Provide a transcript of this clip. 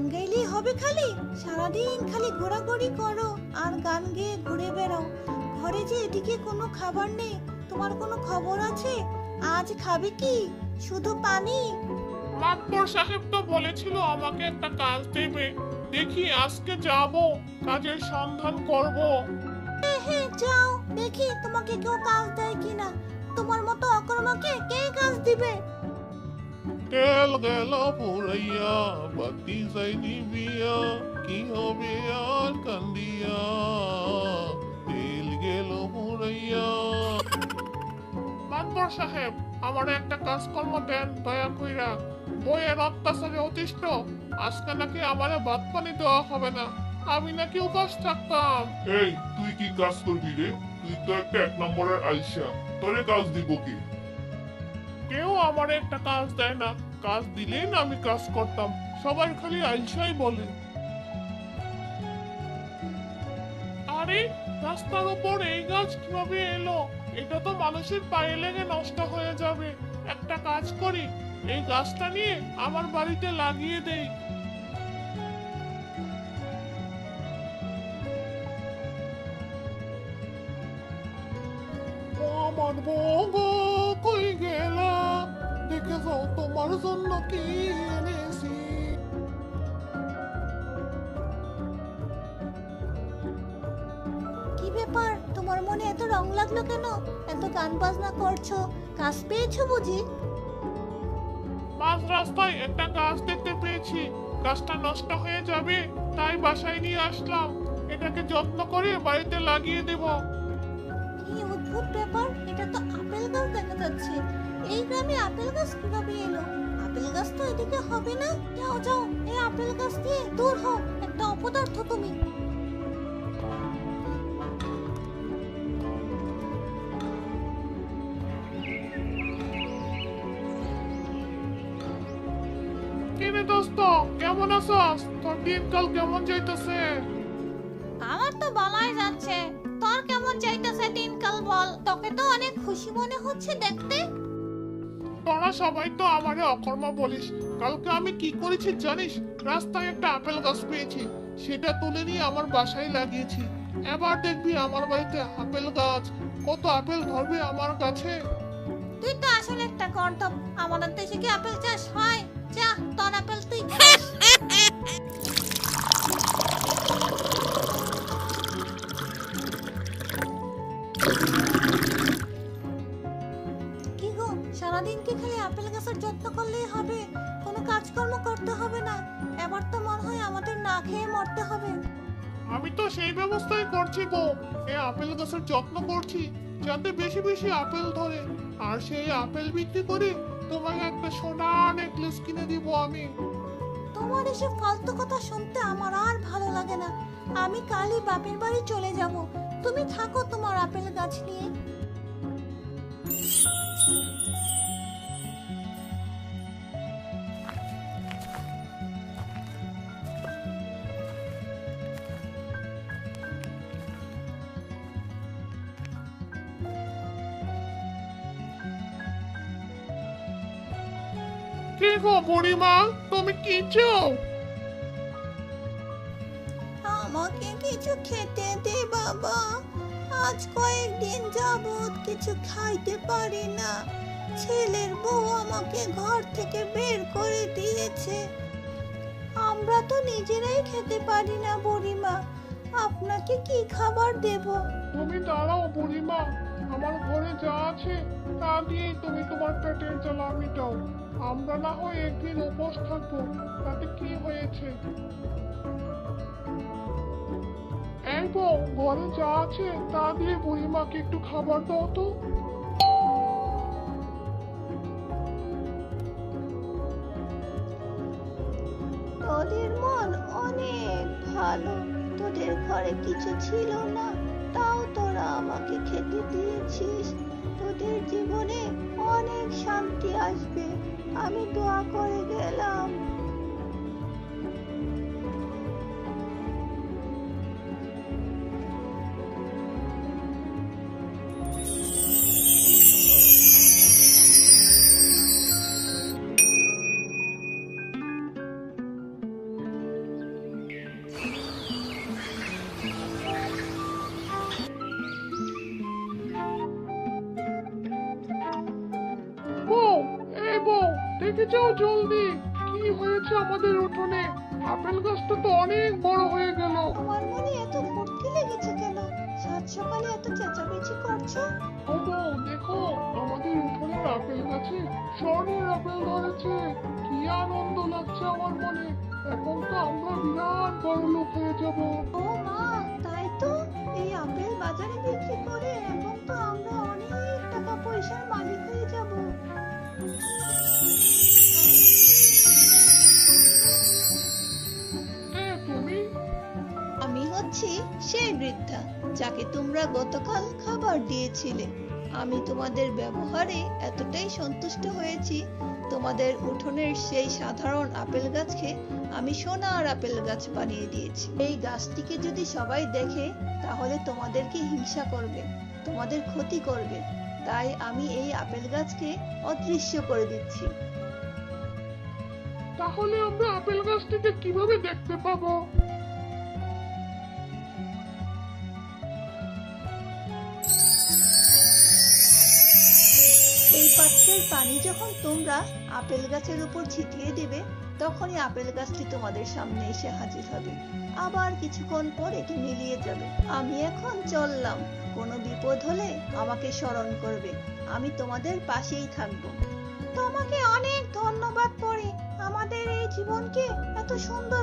গান গাইলেই হবে খালি। সারাদিন খালি ঘোরাঘুরি করো আর গান গেয়ে ঘুরে বেড়াও। ঘরে যে এদিকে কোনো খাবার নেই তোমার কোনো খবর আছে? আজ খাবে কি? শুধু পানি? মাতবর সাহেব তো বলেছিল আমাকে একটা কাজ দেবে। দেখি আজকে যাব কাজের সন্ধান করব। হ্যাঁ হ্যাঁ যাও। দেখি তোমাকে কেউ কাজ দেয় কিনা। তোমার মতো অকর্মাকে কে কাজ দিবে? তেল গেল পুরাইয়া বাতি যাই নিবিয়া কি হবে আর কান্দিয়া তেল গেল পুরাইয়া মাতবর সাহেব আমার একটা কাজকর্ম দেন দয়া কইরা। বইয়ের অত্যাচারে অতিষ্ঠ আজকে নাকি আমারে ভাত পানি দেওয়া হবে না। আমি নাকি উপাস থাকতাম। এই তুই কি কাজ করবি রে? তুই তো একটা এক নম্বরের আইসা। তোরে কাজ দিব কি? কেউ আমার একটা কাজ দেয় না। কাজ দিলেই না আমি কাজ করতাম। সবাই খালি আইসাই বলে। আরে, রাস্তার উপর এই গাছ কীভাবে এলো? এটা তো মানুষের পায়ে লেগে নষ্ট হয়ে যাবে। একটা কাজ করি, এই গাছটা নিয়ে আমার বাড়িতে লাগিয়ে দেই। আমার কই গেলা? দেখে তোমার জন্য কি এনেছি? কি ব্যাপার? তোমার মনে এত রং লাগল কেন? এত গান বাজনা করছ কাজ পেয়েছ বুঝি? মাঝ রাস্তায় একটা গাছ দেখতে পেয়েছি। গাছটা নষ্ট হয়ে যাবে তাই বাসায় নিয়ে আসলাম। এটাকে যত্ন করে বাড়িতে লাগিয়ে দেব। অদ্ভুত ব্যাপার, এটা তো আপেল গাছ দেখা যাচ্ছে। এই গ্রামে আপেল গাছ কীভাবে এলো? আপেল গাছ তো এদিকে হবে না। যাও যাও, এই আপেল গাছ দিয়ে দূর হও, একটা অপদার্থ তুমি। দোস্ত, কেমন আছো তোর দিনকাল কেমন যাইতেছে? আমার তো বলাই যাচ্ছে তোর কেমন চাইতেছে দিনকাল বল তোকে তো অনেক খুশি মনে হচ্ছে দেখতে। তোরা সবাই তো আমারে অকর্মা বলিস কালকে আমি কি করেছি জানিস? রাস্তায় একটা আপেল গাছ পেয়েছি সেটা তুলে নিয়ে আমার বাসায় লাগিয়েছি। এবার দেখবি আমার বাড়িতে আপেল গাছ কত আপেল ধরবে আমার কাছে। তুই তো আসলে একটা গর্দব আমাদের দেশে কি আপেল চাষ হয়? যা তোর আপেল তুই সারাদিন কি খালি আপেল গাছের যত্ন করলেই হবে কোনো কাজকর্ম করতে হবে না। এবার তো মনে হয় আমাদের না খেয়ে মরতে হবে। আমি তো সেই ব্যবস্থাই করছি গো এই আপেল গাছের যত্ন করছি যাতে বেশি বেশি আপেল ধরে। আর সেই আপেল বিক্রি করে তোমাকে একটা সোনা নেকলেস কিনে দিব আমি। তোমার এসব ফালতু কথা শুনতে আমার আর ভালো লাগে না। আমি কালই বাপের বাড়ি চলে যাব। তুমি থাকো তোমার আপেল গাছ নিয়ে। গো বুড়িমা তুমি কি চাও? আমাকে কিছু খেতে দে বাবা। আজ কয়েকদিন যাবত কিছু খাইতে পারি না। ছেলের বউ আমাকে ঘর থেকে বের করে দিয়েছে। আমরা তো নিজেরাই খেতে পারি না বুড়িমা। আপনাকে কি খাবার দেব? তুমি দাঁড়াও বুড়িমা আমার ঘরে যা আছে তা দিয়ে তুমি তোমার পেটের জ্বালা মিটাও। আমরা না হয় একদিন উপোস থাকব, তাতে কি হয়েছে? এই বউ ঘরে যা আছে তা দিয়ে বুড়িমাকে একটু খাবার দাও তো। তোদের মন অনেক ভালো। তোদের ঘরে কিছু ছিল না, তাও তোরা আমাকে খেতে দিয়েছিস। তোদের জীবনে অনেক শান্তি আসবে। আমি দোয়া করে গেলাম। দেখে যাও জলদি। কি হয়েছে আমাদের উঠোনে? আপেল গাছটা তো অনেক বড় হয়ে গেল। আমার মনে এত ফুর্তি লেগেছে কেন? সাত সকালে এত চেঁচামেচি করছ? ও বউ দেখো আমাদের উঠোনের আপেল গাছে স্বর্ণের আপেল ধরেছে। কি আনন্দ লাগছে আমার মনে। এখন তো আমরা বিরাট বড় লোক হয়ে যাব। ও মা তাই তো? এই আপেল বাজারে বিক্রি করে হচ্ছি সেই বৃদ্ধা, যাকে তোমরা গতকাল খাবার দিয়েছিলে। আমি তোমাদের ব্যবহারে এতটাই সন্তুষ্ট হয়েছি, তোমাদের উঠোনের সেই সাধারণ আপেল গাছকে আমি সোনার আপেল গাছ বানিয়ে দিয়েছি। এই গাছটিকে যদি সবাই দেখে, তাহলে তোমাদেরকে হিংসা করবে, তোমাদের ক্ষতি করবে। তাই আমি এই আপেল গাছকে অদৃশ্য করে দিচ্ছি। তাহলে আমরা আপেল গাছটিকে কীভাবে দেখতে পাবো? পাত্রের পানি যখন তোমরা আপেল গাছের উপর ছিটিয়ে দেবে, তখনই আপেল গাছটি তোমাদের সামনে এসে হাজির হবে। আবার কিছুক্ষণ পর এটি মিলিয়ে যাবে। আমি এখন চললাম। কোনো বিপদ হলে আমাকে স্মরণ করবে। আমি তোমাদের পাশেই থাকব। তোমাকে অনেক ধন্যবাদ পড়ে। আমাদের এই জীবনকে এত সুন্দর